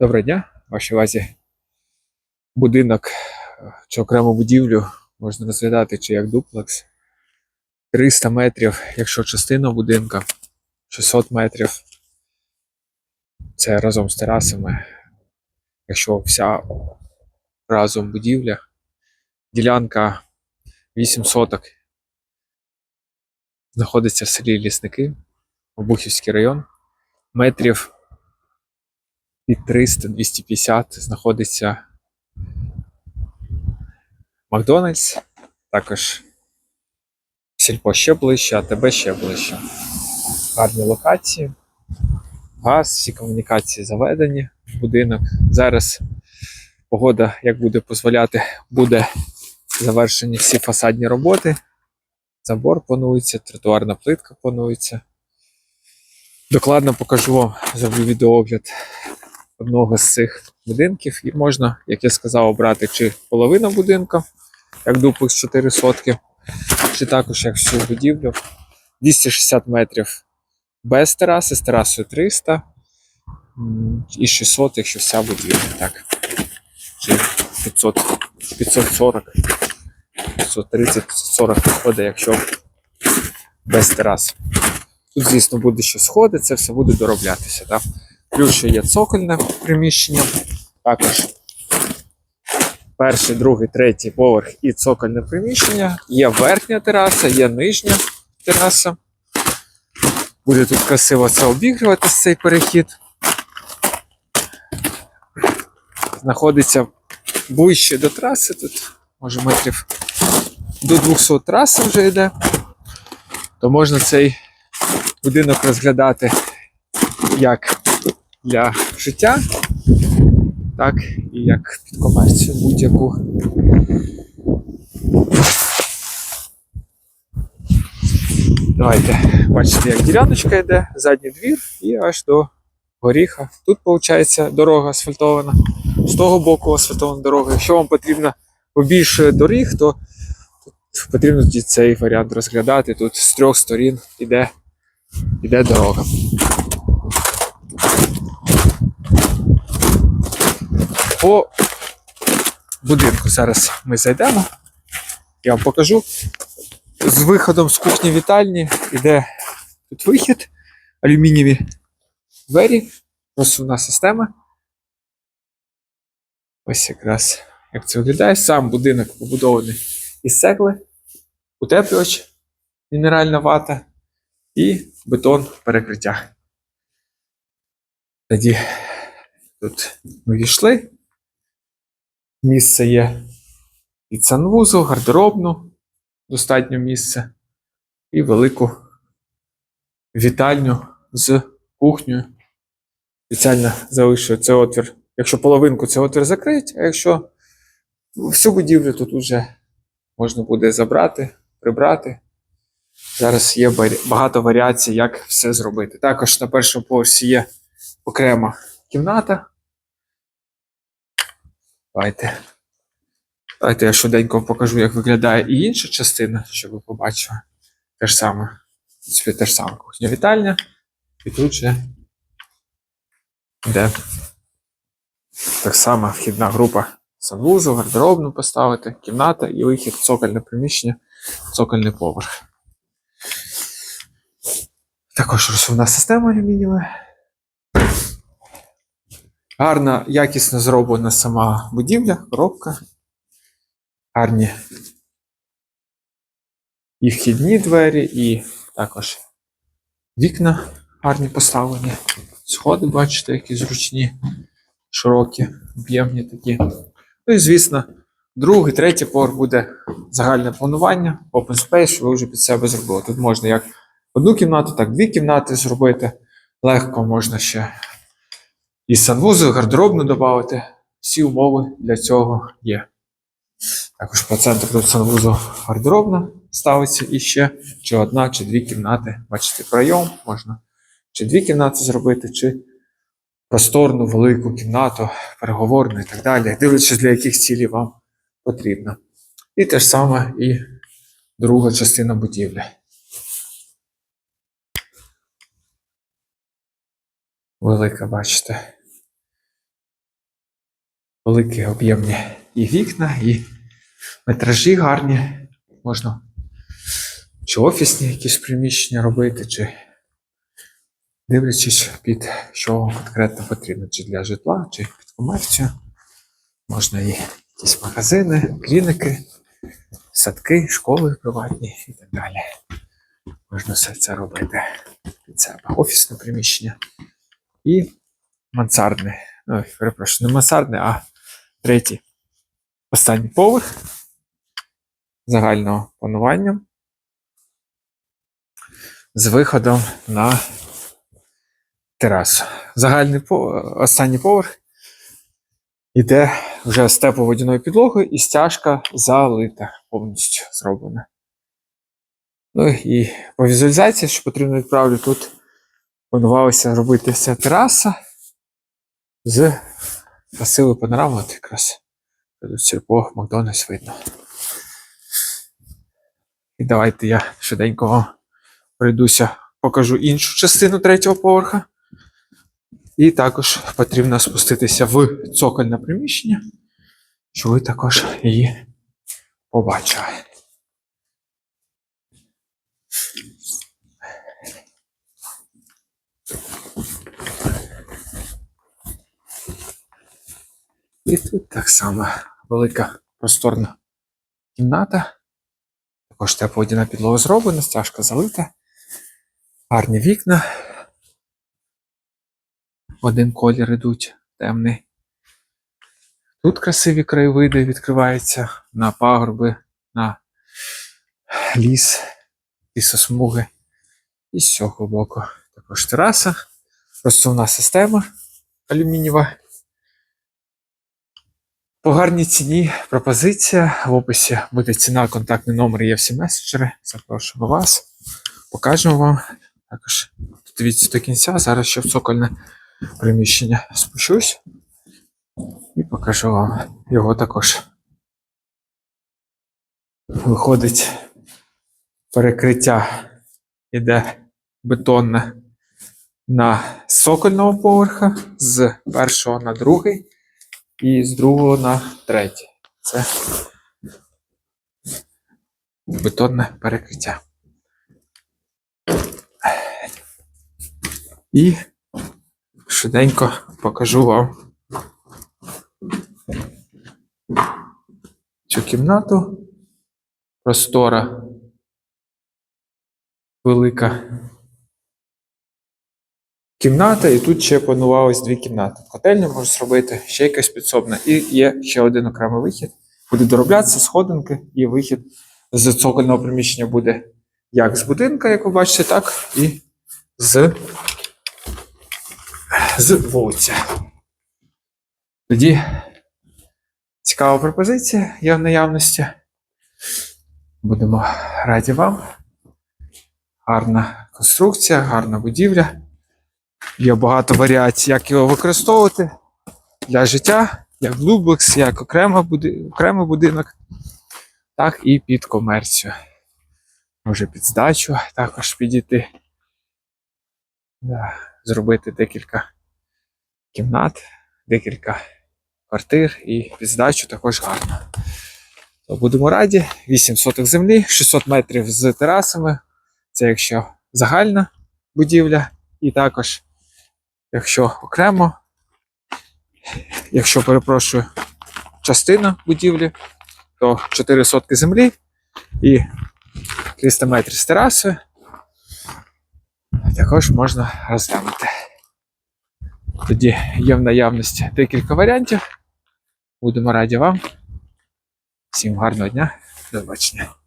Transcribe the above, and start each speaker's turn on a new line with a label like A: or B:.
A: Доброго дня, вашій увазі будинок чи окрему будівлю можна розглядати чи як дуплекс. 300 метрів, якщо частина будинка, 600 метрів. Це разом з терасами. Якщо вся разом будівля, ділянка 8 соток знаходиться в селі Лісники, Обухівський район, метрів під 300-250 знаходиться Макдональдс, також сільпо ще ближче, АТБ ще ближче. Гарні локації, газ, всі комунікації заведені в будинок. Зараз погода, як буде дозволяти, буде завершені всі фасадні роботи. Забор планується, тротуарна плитка планується. Докладно покажу вам, зроблю відеоогляд одного з цих будинків. І можна, як я сказав, обрати чи половину будинку, як дуплекс 4 сотки, чи також як всю будівлю. 260 метрів без тераси, з терасою 300 і 600, якщо вся будівля. Так. Чи 500, 540, 530, 540 виходить, якщо без терас. Тут, звісно, буде ще сходи, це все буде дороблятися. Так? Плюс є цокольне приміщення. Також перший, другий, третій поверх і цокольне приміщення. Є верхня тераса, є нижня тераса. Буде тут красиво це обігріватися цей перехід. Знаходиться ближче до траси. Тут, може, метрів до 200 траси вже йде. То можна цей будинок розглядати як для життя, так і як під комерцію будь-яку. Давайте бачите, як діляночка йде, задній двір і аж до горіха. Тут, виходить, дорога асфальтована, з того боку асфальтована дорога. Якщо вам потрібно побільше доріг, то тут потрібно цей варіант розглядати. Тут з трьох сторін іде, іде дорога. По будинку зараз ми зайдемо. Я вам покажу. З виходом з кухні вітальні іде тут вихід, алюмінієві двері, розсувна система. Ось якраз як це виглядає. Сам будинок побудований із цегли, утеплювач, мінеральна вата і бетон перекриття. Тоді тут ми війшли. Місце є і санвузол, гардеробну, достатньо місця, і велику вітальню з кухнею. Спеціально залишую цей отвір. Якщо половинку цей отвір закрить, а якщо всю будівлю, то тут вже можна буде забрати, прибрати. Зараз є багато варіацій, як все зробити. Також на першому поверсі є окрема кімната. Давайте. Давайте я швиденько покажу, як виглядає і інша частина, щоб ви побачили. Те ж саме. Принципі, те ж саме кухня вітальня. І тут же йде так само вхідна група санвузол, гардеробну поставити, кімната і вихід, цокольне приміщення, цокольний поверх. Також розсувна система алюмінієва. Гарна, якісно зроблена сама будівля, коробка. Гарні і вхідні двері, і також вікна гарні поставлені. Сходи, бачите, які зручні, широкі, об'ємні такі. Ну і, звісно, другий, третій поверх буде загальне планування, open space, що ви вже під себе зробили. Тут можна як одну кімнату, так дві кімнати зробити. Легко можна ще і санвузол, гардеробну додати. Всі умови для цього є. Також по центру тут санвузол гардеробна ставиться і ще чи одна, чи дві кімнати. Бачите, прийом можна чи дві кімнати зробити, чи просторну велику кімнату, переговорну і так далі, дивлячись, для яких цілей вам потрібно. І те ж саме і друга частина будівлі. Велика, бачите. Великі об'ємні і вікна, і метражі гарні. Можна чи офісні якісь приміщення робити, чи дивлячись під що конкретно потрібно, чи для житла, чи під комерцію. Можна і якісь магазини, клініки, садки, школи приватні і так далі. Можна все це робити під себе. Офісне приміщення і мансардне. Ой, перепрошую, не мансардне, а третій. Останній поверх загального планування з виходом на терасу. Загальний останній поверх іде вже з тепловодяною підлогою і стяжка залита, повністю зроблена. Ну і по візуалізації, що потрібно відправлю, тут планувалося робити ця тераса з красивою панорамою. От якраз тут Сільпо, Макдональдс видно. І давайте я швиденько вам пройдуся, покажу іншу частину третього поверха. І також потрібно спуститися в цокольне приміщення, щоб ви також її побачили. І тут так само велика просторна кімната. Також тепловодяна підлога зроблена, стяжка залита. Гарні вікна. Один колір ідуть темний. Тут красиві краєвиди відкриваються на пагорби, на ліс, лісосмуги. І з цього боку також тераса. Розсувна система алюмінієва. По гарній ціні пропозиція. В описі буде ціна, контактний номер є всі меседжери. Запрошуємо вас. Покажемо вам. Також дивіться до кінця. Зараз ще в цокольне приміщення спущусь і покажу вам його також. Виходить перекриття іде бетонне на сокольного поверха з першого на другий і з другого на третій. Це бетонне перекриття. І швиденько покажу вам цю кімнату. Простора велика кімната, і тут ще планувалось дві кімнати. Котельню можу зробити, ще якась підсобна, і є ще один окремий вихід. Буде дороблятися сходинки, і вихід з цокольного приміщення буде як з будинка, як ви бачите, так і з, з вулиці. Тоді цікава пропозиція є в наявності. Будемо раді вам. Гарна конструкція, гарна будівля. Є багато варіацій, як його використовувати для життя, як дублекс, як окремий будинок, так і під комерцію. Може під здачу також підійти. Да. Зробити декілька кімнат, декілька квартир і під здачу також гарно. То будемо раді. 8 соток землі, 600 метрів з терасами. Це якщо загальна будівля, і також, якщо окремо, якщо перепрошую, частина будівлі, то 4 сотки землі і 300 метрів з терасою. Також можна розглянути. Тоді є в наявності декілька варіантів. Будемо раді вам. Всім гарного дня, до побачення.